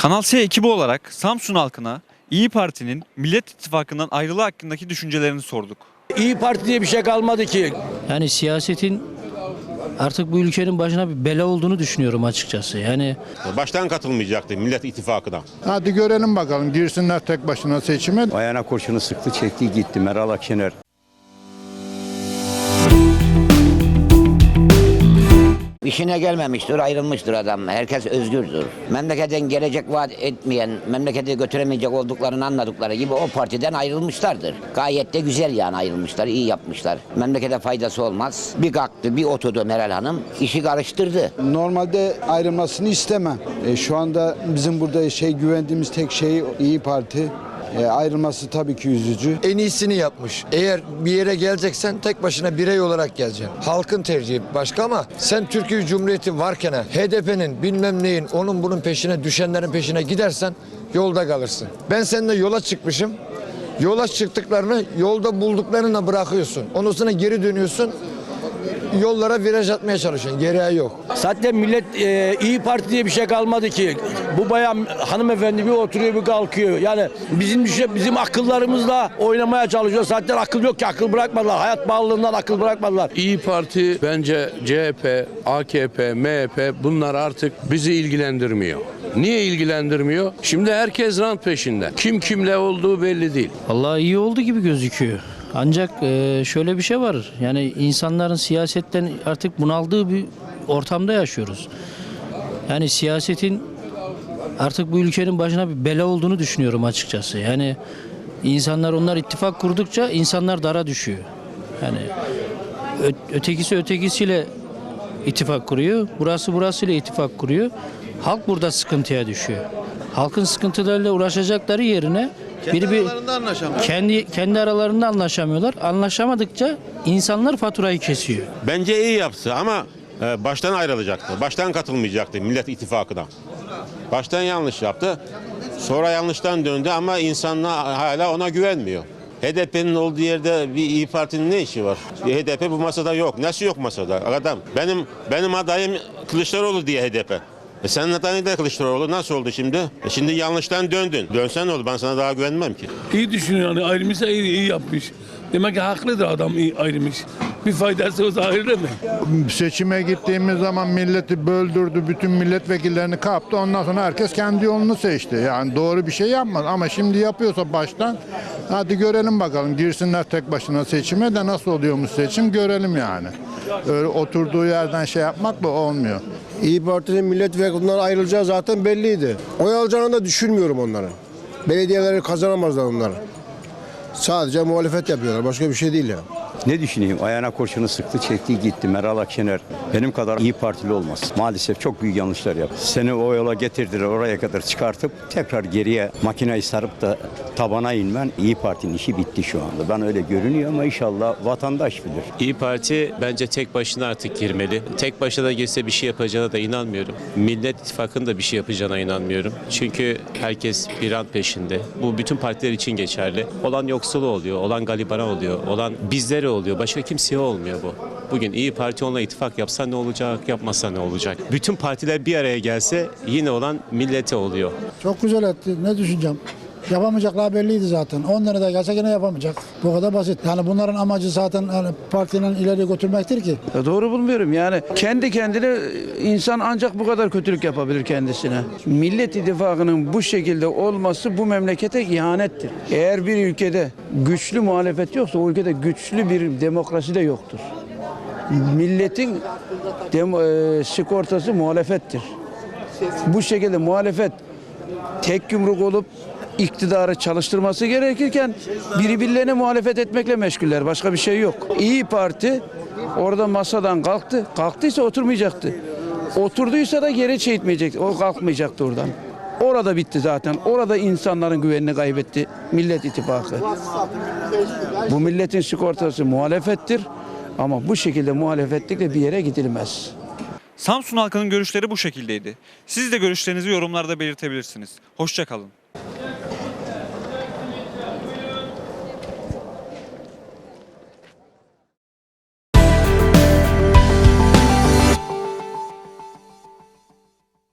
Kanal S ekibi olarak Samsun halkına İyi Parti'nin Millet İttifakı'ndan ayrılığı hakkındaki düşüncelerini sorduk. İyi Parti diye bir şey kalmadı ki. Yani siyasetin artık bu ülkenin başına bir bela olduğunu düşünüyorum açıkçası. Yani Baştan katılmayacaktı Millet İttifakı'na. Hadi görelim bakalım girsinler tek başına seçime. Ayağına kurşunu sıktı çekti gitti Meral Akşener. İşine gelmemiştir, ayrılmıştır adam. Herkes özgürdür. Memleketten gelecek vaat etmeyen, memleketi götüremeyecek olduklarını anladıkları gibi o partiden ayrılmışlardır. Gayet de güzel yani ayrılmışlar, iyi yapmışlar. Memlekete faydası olmaz. Bir kalktı, bir oturdu Meral Hanım, işi karıştırdı. Normalde ayrılmasını istemem. E, şu anda bizim burada şey güvendiğimiz tek şey İyi Parti. E, ayrılması tabii ki üzücü. en iyisini yapmış. Eğer bir yere geleceksen tek başına birey olarak geleceksin. Halkın tercihi başka ama sen Türkiye Cumhuriyeti varken HDP'nin bilmem neyin onun bunun peşine düşenlerin peşine gidersen yolda kalırsın. Ben seninle yola çıkmışım. Yola çıktıklarını yolda bulduklarına bırakıyorsun. Ondan sonra geri dönüyorsun. Yollara viraj atmaya çalışıyorsun. Geriye yok. Zaten millet e, İyi Parti diye bir şey kalmadı ki. Bu bayan hanımefendi bir oturuyor bir kalkıyor. Yani bizim düşe, bizim akıllarımızla oynamaya çalışıyor. Zaten akıl yok ki akıl bırakmadılar. Hayat bağlılığından akıl bırakmadılar. İyi Parti bence CHP, AKP, MHP bunlar artık bizi ilgilendirmiyor. Niye ilgilendirmiyor? Şimdi herkes rant peşinde. Kim kimle olduğu belli değil. vallahi iyi oldu gibi gözüküyor. Ancak e, şöyle bir şey var. Yani insanların siyasetten artık bunaldığı bir ortamda yaşıyoruz. Yani siyasetin artık bu ülkenin başına bir bela olduğunu düşünüyorum açıkçası. Yani insanlar onlar ittifak kurdukça insanlar dara düşüyor. Yani ötekisi ötekisiyle ittifak kuruyor. Burası burasıyla ittifak kuruyor. Halk burada sıkıntıya düşüyor. Halkın sıkıntılarıyla uğraşacakları yerine biri bir kendi kendi aralarında anlaşamıyorlar. Anlaşamadıkça insanlar faturayı kesiyor. Bence iyi yaptı ama e, baştan ayrılacaktı. Baştan katılmayacaktı Millet İttifakı'na. Baştan yanlış yaptı. Sonra yanlıştan döndü ama insanlar hala ona güvenmiyor. HDP'nin olduğu yerde bir İyi Parti'nin ne işi var? HDP bu masada yok. Nasıl yok masada? Adam benim benim adayım Kılıçdaroğlu diye HDP. E adayın da Kılıçdaroğlu nasıl oldu şimdi? E şimdi yanlıştan döndün. Dönsen ne oldu? Ben sana daha güvenmem ki. İyi düşünüyor yani ayrılmışsa iyi, iyi yapmış. Demek ki haklıdır adam iyi ayrılmış. Bir faydası olsa ayrılır mı? Seçime gittiğimiz zaman milleti böldürdü, bütün milletvekillerini kaptı. Ondan sonra herkes kendi yolunu seçti. Yani doğru bir şey yapmadı ama şimdi yapıyorsa baştan hadi görelim bakalım girsinler tek başına seçime de nasıl oluyormuş seçim görelim yani. Öyle oturduğu yerden şey yapmakla olmuyor. İyi Parti'nin milletvekilinden ayrılacağı zaten belliydi. Oy alacağını da düşünmüyorum onların. Belediyeleri kazanamazlar onları. Sadece muhalefet yapıyorlar. Başka bir şey değil yani. Ne düşüneyim ayağına kurşunu sıktı çekti gitti Meral Akşener. Benim kadar iyi partili olmaz. Maalesef çok büyük yanlışlar yaptı. Seni o yola getirdiler oraya kadar çıkartıp tekrar geriye makineyi sarıp da tabana inmen İyi Parti'nin işi bitti şu anda. Ben öyle görünüyor ama inşallah vatandaş bilir. İyi Parti bence tek başına artık girmeli. Tek başına girse bir şey yapacağına da inanmıyorum. Millet İttifakı'nın da bir şey yapacağına inanmıyorum. Çünkü herkes bir an peşinde. Bu bütün partiler için geçerli. Olan yoksulu oluyor, olan galibana oluyor, olan bizlere oluyor. Başka kimseye olmuyor bu. Bugün İyi Parti onunla ittifak yapsa ne olacak, yapmasa ne olacak? Bütün partiler bir araya gelse yine olan millete oluyor. Çok güzel etti. Ne düşüneceğim? Yapamayacaklar belliydi zaten. 10 lira da gelse yine yapamayacak. Bu kadar basit. Yani bunların amacı zaten yani partinin ileri götürmektir ki. Doğru bulmuyorum yani. Kendi kendine insan ancak bu kadar kötülük yapabilir kendisine. Millet İttifakı'nın bu şekilde olması bu memlekete ihanettir. Eğer bir ülkede güçlü muhalefet yoksa o ülkede güçlü bir demokrasi de yoktur. Milletin dem- e, sigortası muhalefettir. Bu şekilde muhalefet tek yumruk olup iktidarı çalıştırması gerekirken birbirlerine muhalefet etmekle meşguller. Başka bir şey yok. İyi Parti orada masadan kalktı. Kalktıysa oturmayacaktı. Oturduysa da geri çekmeyecekti. O kalkmayacaktı oradan. Orada bitti zaten. Orada insanların güvenini kaybetti Millet İttifakı. Bu milletin sigortası muhalefettir. Ama bu şekilde muhalefetlikle bir yere gidilmez. Samsun halkının görüşleri bu şekildeydi. Siz de görüşlerinizi yorumlarda belirtebilirsiniz. Hoşçakalın.